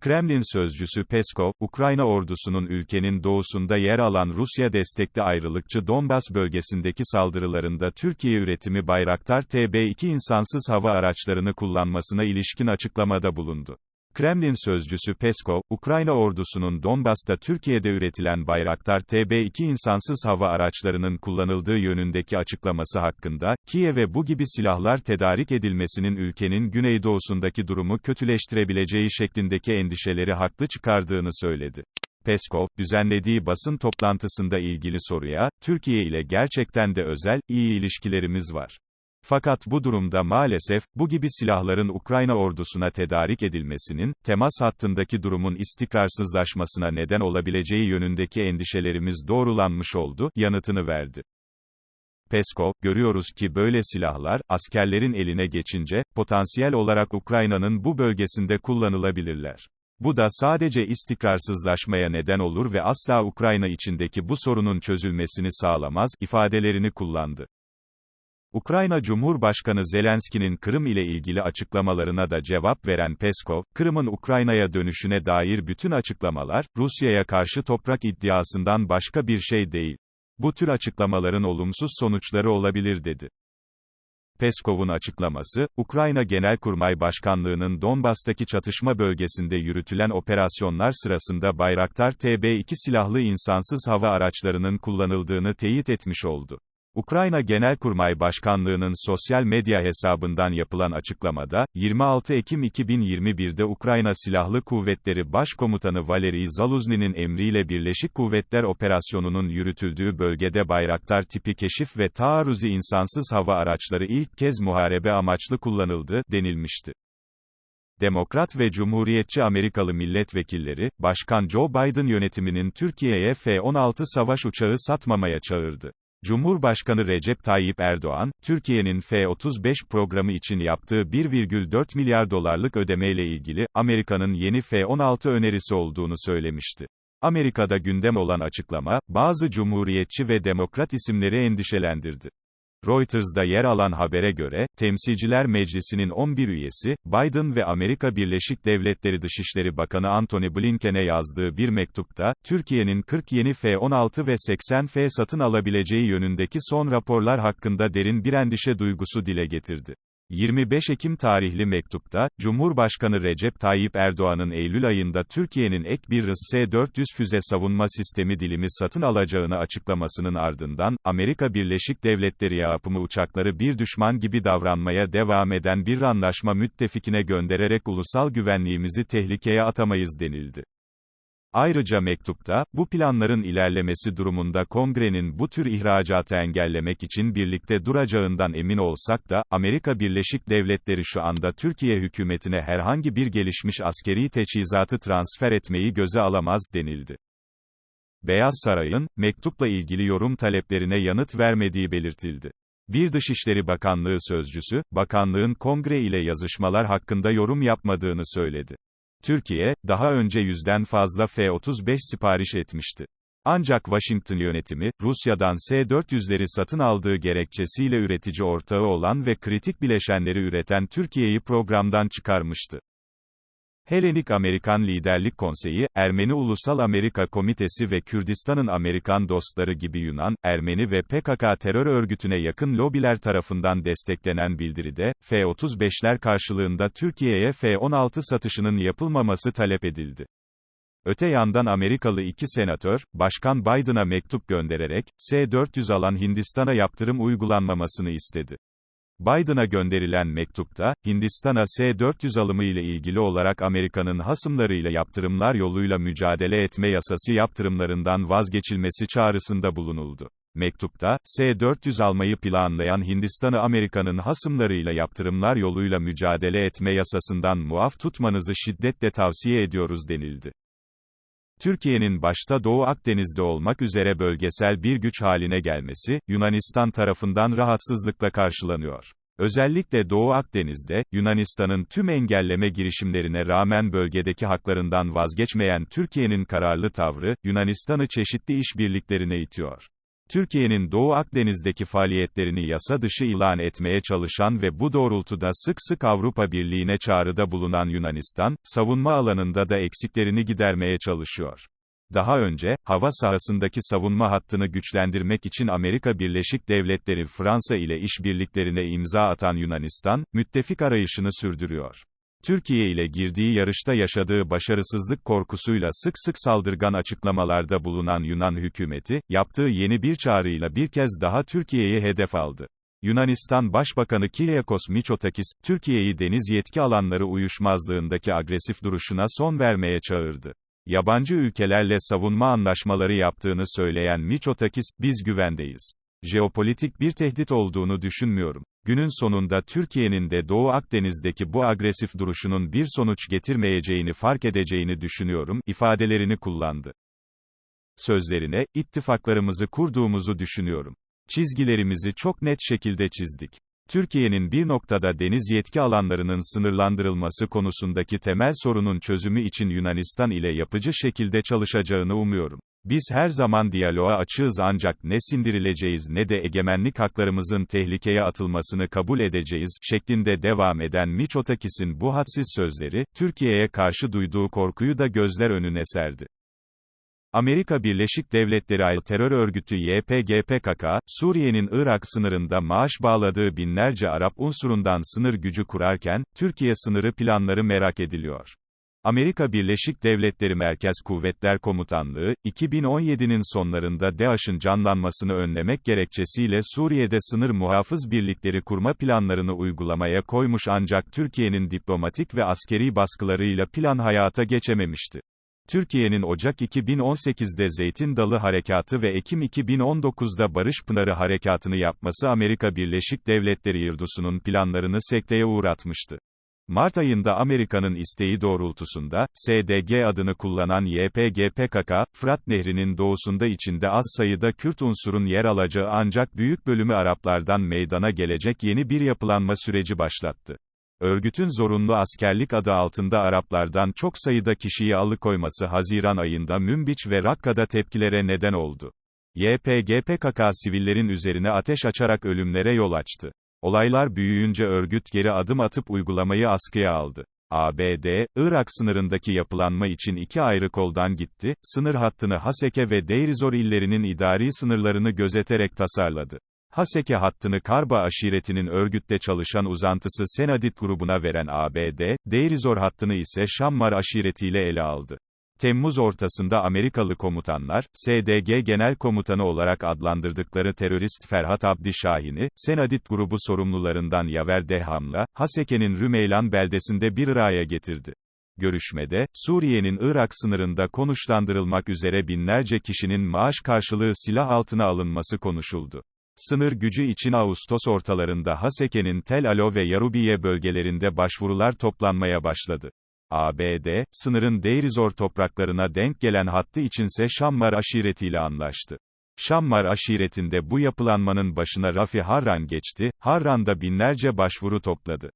Kremlin sözcüsü Peskov, Ukrayna ordusunun ülkenin doğusunda yer alan Rusya destekli ayrılıkçı Donbas bölgesindeki saldırılarında Türkiye üretimi Bayraktar TB2 insansız hava araçlarını kullanmasına ilişkin açıklamada bulundu. Kremlin sözcüsü Peskov, Ukrayna ordusunun Donbas'ta Türkiye'de üretilen Bayraktar TB2 insansız hava araçlarının kullanıldığı yönündeki açıklaması hakkında, Kiev'e bu gibi silahlar tedarik edilmesinin ülkenin güneydoğusundaki durumu kötüleştirebileceği şeklindeki endişeleri haklı çıkardığını söyledi. Peskov, düzenlediği basın toplantısında ilgili soruya, Türkiye ile gerçekten de özel, iyi ilişkilerimiz var. Fakat bu durumda maalesef, bu gibi silahların Ukrayna ordusuna tedarik edilmesinin, temas hattındaki durumun istikrarsızlaşmasına neden olabileceği yönündeki endişelerimiz doğrulanmış oldu, yanıtını verdi. Peskov, görüyoruz ki böyle silahlar, askerlerin eline geçince, potansiyel olarak Ukrayna'nın bu bölgesinde kullanılabilirler. Bu da sadece istikrarsızlaşmaya neden olur ve asla Ukrayna içindeki bu sorunun çözülmesini sağlamaz, ifadelerini kullandı. Ukrayna Cumhurbaşkanı Zelenski'nin Kırım ile ilgili açıklamalarına da cevap veren Peskov, Kırım'ın Ukrayna'ya dönüşüne dair bütün açıklamalar, Rusya'ya karşı toprak iddiasından başka bir şey değil. Bu tür açıklamaların olumsuz sonuçları olabilir dedi. Peskov'un açıklaması, Ukrayna Genelkurmay Başkanlığı'nın Donbas'taki çatışma bölgesinde yürütülen operasyonlar sırasında Bayraktar TB2 silahlı insansız hava araçlarının kullanıldığını teyit etmiş oldu. Ukrayna Genelkurmay Başkanlığı'nın sosyal medya hesabından yapılan açıklamada, 26 Ekim 2021'de Ukrayna Silahlı Kuvvetleri Başkomutanı Valeri Zaluzny'nin emriyle Birleşik Kuvvetler Operasyonu'nun yürütüldüğü bölgede Bayraktar tipi keşif ve taarruzi insansız hava araçları ilk kez muharebe amaçlı kullanıldı, denilmişti. Demokrat ve Cumhuriyetçi Amerikalı milletvekilleri, Başkan Joe Biden yönetiminin Türkiye'ye F-16 savaş uçağı satmamaya çağırdı. Cumhurbaşkanı Recep Tayyip Erdoğan, Türkiye'nin F-35 programı için yaptığı 1,4 milyar dolarlık ödemeyle ilgili, Amerika'nın yeni F-16 önerisi olduğunu söylemişti. Amerika'da gündem olan açıklama, bazı cumhuriyetçi ve demokrat isimleri endişelendirdi. Reuters'da yer alan habere göre, Temsilciler Meclisi'nin 11 üyesi, Biden ve Amerika Birleşik Devletleri Dışişleri Bakanı Antony Blinken'e yazdığı bir mektupta, Türkiye'nin 40 yeni F-16 ve 80 F satın alabileceği yönündeki son raporlar hakkında derin bir endişe duygusu dile getirdi. 25 Ekim tarihli mektupta, Cumhurbaşkanı Recep Tayyip Erdoğan'ın Eylül ayında Türkiye'nin ek bir RS-400 füze savunma sistemi dilimi satın alacağını açıklamasının ardından, Amerika Birleşik Devletleri yapımı uçakları bir düşman gibi davranmaya devam eden bir anlaşma müttefikine göndererek ulusal güvenliğimizi tehlikeye atamayız denildi. Ayrıca mektupta, bu planların ilerlemesi durumunda kongrenin bu tür ihracatı engellemek için birlikte duracağından emin olsak da, Amerika Birleşik Devletleri şu anda Türkiye hükümetine herhangi bir gelişmiş askeri teçhizatı transfer etmeyi göze alamaz, denildi. Beyaz Saray'ın, mektupla ilgili yorum taleplerine yanıt vermediği belirtildi. Bir Dışişleri Bakanlığı sözcüsü, bakanlığın kongre ile yazışmalar hakkında yorum yapmadığını söyledi. Türkiye, daha önce yüzden fazla F-35 sipariş etmişti. Ancak Washington yönetimi, Rusya'dan S-400'leri satın aldığı gerekçesiyle üretici ortağı olan ve kritik bileşenleri üreten Türkiye'yi programdan çıkarmıştı. Helenik Amerikan Liderlik Konseyi, Ermeni Ulusal Amerika Komitesi ve Kürdistan'ın Amerikan dostları gibi Yunan, Ermeni ve PKK terör örgütüne yakın lobiler tarafından desteklenen bildiride, F-35'ler karşılığında Türkiye'ye F-16 satışının yapılmaması talep edildi. Öte yandan Amerikalı iki senatör, Başkan Biden'a mektup göndererek, S-400 alan Hindistan'a yaptırım uygulanmamasını istedi. Biden'a gönderilen mektupta, Hindistan'a S-400 alımı ile ilgili olarak Amerika'nın hasımlarıyla yaptırımlar yoluyla mücadele etme yasası yaptırımlarından vazgeçilmesi çağrısında bulunuldu. Mektupta, S-400 almayı planlayan Hindistan'ı Amerika'nın hasımlarıyla yaptırımlar yoluyla mücadele etme yasasından muaf tutmanızı şiddetle tavsiye ediyoruz denildi. Türkiye'nin başta Doğu Akdeniz'de olmak üzere bölgesel bir güç haline gelmesi, Yunanistan tarafından rahatsızlıkla karşılanıyor. Özellikle Doğu Akdeniz'de, Yunanistan'ın tüm engelleme girişimlerine rağmen bölgedeki haklarından vazgeçmeyen Türkiye'nin kararlı tavrı, Yunanistan'ı çeşitli işbirliklerine itiyor. Türkiye'nin Doğu Akdeniz'deki faaliyetlerini yasa dışı ilan etmeye çalışan ve bu doğrultuda sık sık Avrupa Birliği'ne çağrıda bulunan Yunanistan, savunma alanında da eksiklerini gidermeye çalışıyor. Daha önce, hava sahasındaki savunma hattını güçlendirmek için Amerika Birleşik Devletleri Fransa ile işbirliklerine imza atan Yunanistan, müttefik arayışını sürdürüyor. Türkiye ile girdiği yarışta yaşadığı başarısızlık korkusuyla sık sık saldırgan açıklamalarda bulunan Yunan hükümeti, yaptığı yeni bir çağrıyla bir kez daha Türkiye'yi hedef aldı. Yunanistan Başbakanı Kyriakos Mitsotakis, Türkiye'yi deniz yetki alanları uyuşmazlığındaki agresif duruşuna son vermeye çağırdı. Yabancı ülkelerle savunma anlaşmaları yaptığını söyleyen Mitsotakis, biz güvendeyiz. Jeopolitik bir tehdit olduğunu düşünmüyorum. Günün sonunda Türkiye'nin de Doğu Akdeniz'deki bu agresif duruşunun bir sonuç getirmeyeceğini fark edeceğini düşünüyorum, ifadelerini kullandı. Sözlerine, ittifaklarımızı kurduğumuzu düşünüyorum. Çizgilerimizi çok net şekilde çizdik. Türkiye'nin bir noktada deniz yetki alanlarının sınırlandırılması konusundaki temel sorunun çözümü için Yunanistan ile yapıcı şekilde çalışacağını umuyorum. Biz her zaman diyaloğa açığız ancak ne sindirileceğiz ne de egemenlik haklarımızın tehlikeye atılmasını kabul edeceğiz, şeklinde devam eden Miçotakis'in bu hadsiz sözleri, Türkiye'ye karşı duyduğu korkuyu da gözler önüne serdi. Amerika Birleşik Devletleri AYL terör örgütü YPG-PKK, Suriye'nin Irak sınırında maaş bağladığı binlerce Arap unsurundan sınır gücü kurarken, Türkiye sınırı planları merak ediliyor. Amerika Birleşik Devletleri Merkez Kuvvetler Komutanlığı, 2017'nin sonlarında DAEŞ'ın canlanmasını önlemek gerekçesiyle Suriye'de sınır muhafız birlikleri kurma planlarını uygulamaya koymuş ancak Türkiye'nin diplomatik ve askeri baskılarıyla plan hayata geçememişti. Türkiye'nin Ocak 2018'de Zeytin Dalı Harekatı ve Ekim 2019'da Barış Pınarı Harekatı'nı yapması Amerika Birleşik Devletleri Yurdusu'nun planlarını sekteye uğratmıştı. Mart ayında Amerika'nın isteği doğrultusunda, SDG adını kullanan YPG-PKK, Fırat Nehri'nin doğusunda içinde az sayıda Kürt unsurun yer alacağı ancak büyük bölümü Araplardan meydana gelecek yeni bir yapılanma süreci başlattı. Örgütün zorunlu askerlik adı altında Araplardan çok sayıda kişiyi alıkoyması Haziran ayında Münbiç ve Rakka'da tepkilere neden oldu. YPG-PKK sivillerin üzerine ateş açarak ölümlere yol açtı. Olaylar büyüyünce örgüt geri adım atıp uygulamayı askıya aldı. ABD, Irak sınırındaki yapılanma için iki ayrı koldan gitti, sınır hattını Haseke ve Deirizor illerinin idari sınırlarını gözeterek tasarladı. Haseke hattını Karba aşiretinin örgütte çalışan uzantısı Senadit grubuna veren ABD, Deirizor hattını ise Şammar aşiretiyle ele aldı. Temmuz ortasında Amerikalı komutanlar, SDG Genel Komutanı olarak adlandırdıkları terörist Ferhat Abdi Şahin'i, Senadit grubu sorumlularından Yaver Deham'la, Haseke'nin Rümeylan beldesinde bir araya getirdi. Görüşmede, Suriye'nin Irak sınırında konuşlandırılmak üzere binlerce kişinin maaş karşılığı silah altına alınması konuşuldu. Sınır gücü için Ağustos ortalarında Haseke'nin Tel Alo ve Yarubiye bölgelerinde başvurular toplanmaya başladı. ABD, sınırın Deirizor topraklarına denk gelen hattı içinse Şammar aşiretiyle anlaştı. Şammar aşiretinde bu yapılanmanın başına Rafi Harran geçti, Harran da binlerce başvuru topladı.